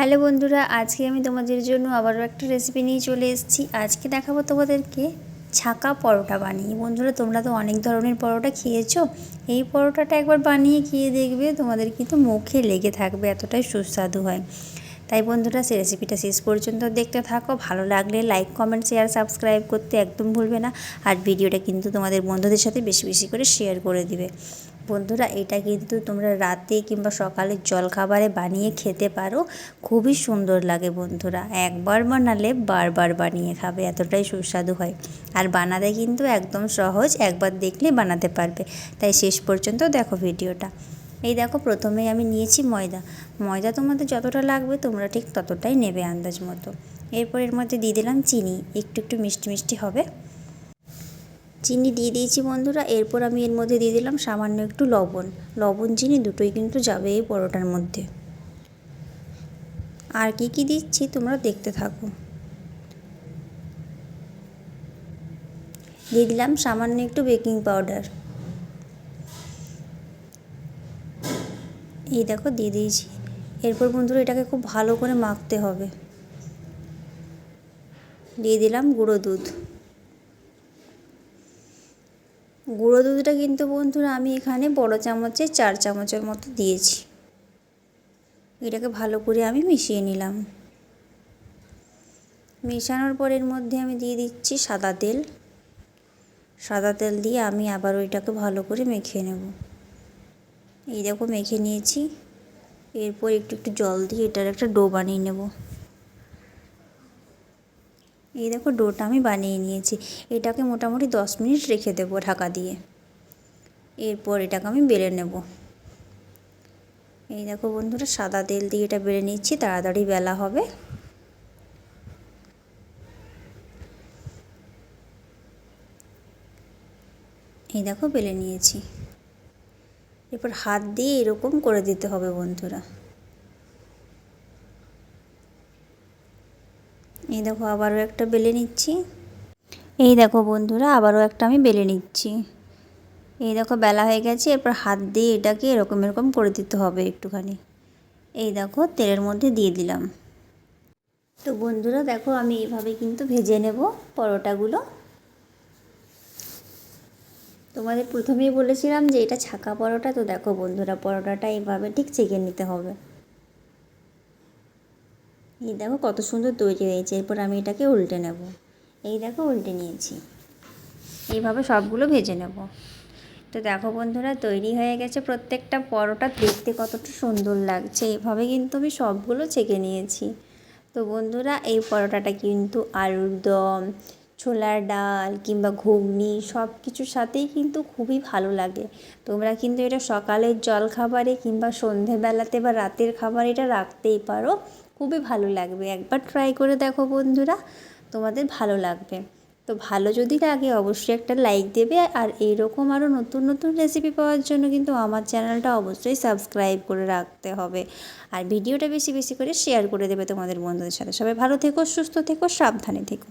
Hello বন্ধুরা, আজকে আমি তোমাদের জন্য আবারও একটা রেসিপি নিয়ে চলে এসেছি। আজকে দেখাবো তোমাদেরকে ছাকা পরোটা বানিয়ে। বন্ধুরা, তোমরা তো অনেক ধরনের পরোটা খেয়েছো। এই পরোটাটা একবার বানিয়ে খেয়ে দেখবে, তোমাদের কিন্তু মুখে লেগে থাকবে, এতটাই সুস্বাদু হয়। তাই বন্ধুরা, সেই রেসিপিটা শেষ পর্যন্ত দেখতে থাকো। ভালো লাগলে লাইক কমেন্ট শেয়ার সাবস্ক্রাইব করতে একদম ভুলবে না। আর ভিডিওটা কিন্তু তোমাদের বন্ধুদের সাথে বেশি বেশি করে শেয়ার করে দিবে। বন্ধুরা, এটা কিন্তু তোমরা রাতে কিংবা সকালে জলখাবারে বানিয়ে খেতে পারো। খুবই সুন্দর লাগে বন্ধুরা। একবার বানালে বারবার বানিয়ে খাবে, এতটাই সুস্বাদু হয়। আর বানাতে কিন্তু একদম সহজ, একবার দেখলে বানাতে পারবে। তাই শেষ পর্যন্ত দেখো ভিডিওটা। এই দেখো, প্রথমেই আমি নিয়েছি ময়দা। ময়দা তোমাদের যতটা লাগবে তোমরা ঠিক ততটাই নেবে আন্দাজ মতো। এরপর এর মধ্যে দিয়ে দিলাম চিনি। একটু একটু মিষ্টি মিষ্টি হবে। চিনি দিয়ে দিয়েছি বন্ধুরা, এরপর আমি এর মধ্যে দিয়ে দিলাম সামান্য একটু লবণ। লবণ, চিনি দুটোই কিন্তু যাবে এই পরোটার মধ্যে। আর কি কি দিচ্ছি তোমরা দেখতে থাকো। দিয়ে দিলাম সামান্য একটু বেকিং পাউডার। এই দেখো, দিয়ে দিয়েছি। এরপর বন্ধুরা এটাকে খুব ভালো করে মাখতে হবে। দিয়ে দিলাম গুঁড়ো দুধ। গুঁড়ো দুধটা কিন্তু বন্ধুরা আমি এখানে বড় চামচে চার চামচের মতো দিয়েছি। এটাকে ভালো করে আমি মিশিয়ে নিলাম। মেশানোর পর এর মধ্যে আমি দিয়ে দিচ্ছি সাদা তেল। সাদা তেল দিয়ে আমি আবার ওইটাকে ভালো করে মেখে নেব। এই দেখো মেখে নিয়েছি। এরপর একটু একটু জল দিয়ে এটার একটা ডো বানিয়ে নেব। এই দেখো ডোটা আমি বানিয়ে নিয়েছি। এটাকে মোটামুটি দশ মিনিট রেখে দেবো ঢাকা দিয়ে। এরপর এটাকে আমি বেলে নেব। এই দেখো বন্ধুরা, সাদা তেল দিয়ে এটা বেলে নিচ্ছি, তাড়াতাড়ি বেলা হবে। এই দেখো বেলে নিয়েছি। এরপর হাত দিয়ে এরকম করে দিতে হবে বন্ধুরা। এই দেখো, আবারও একটা বেলে নিচ্ছি। এই দেখো বন্ধুরা, আবারও একটা আমি বেলে নিচ্ছি। এই দেখো, বেলা হয়ে গেছে, এরপর হাত দিয়ে এটাকে এরকম এরকম করে দিতে হবে একটুখানি। এই দেখো, তেলের মধ্যে দিয়ে দিলাম। তো বন্ধুরা, দেখো, আমি এইভাবে কিন্তু ভেজে নেব পরোটাগুলো। তোমাদের প্রথমেই বলেছিলাম যে এটা ছাকা পরোটা, তো দেখো বন্ধুরা, পরোটাটা এইভাবে ঠিক চেকে নিতে হবে। এই দেখো কত সুন্দর তৈরি হয়েছে। এরপর আমি এটাকে উল্টে নেব। এই দেখো উল্টে নিয়েছি। এইভাবে সবগুলো ভেজে নেব। তো দেখো বন্ধুরা, তৈরি হয়ে গেছে। প্রত্যেকটা পরোটা দেখতে কতটা সুন্দর লাগছে। এভাবে কিন্তু আমি সবগুলো ছেঁকে নিয়েছি। তো বন্ধুরা, এই পরোটাটা কিন্তু আলুর দম ছোলার ডাল কিংবা ঘুগনি সব কিছুর সাথেই কিন্তু খুবই ভালো লাগে। তোমরা কিন্তু এটা সকালের জল খাবারে কিংবা সন্ধেবেলাতে বা রাতের খাবার এটা রাখতেই পারো। খুবই ভালো লাগবে। একবার ট্রাই করে দেখো বন্ধুরা, তোমাদের ভালো লাগবে। তো ভালো যদি লাগে অবশ্যই একটা লাইক দেবে আর এইরকম আরও নতুন নতুন রেসিপি পাওয়ার জন্য কিন্তু আমার চ্যানেলটা অবশ্যই সাবস্ক্রাইব করে রাখতে হবে। আর ভিডিওটা বেশি বেশি করে শেয়ার করে দেবে তোমাদের বন্ধুদের সাথে। সবাই ভালো থেকো, সুস্থ থেকো, সাবধানে থেকো।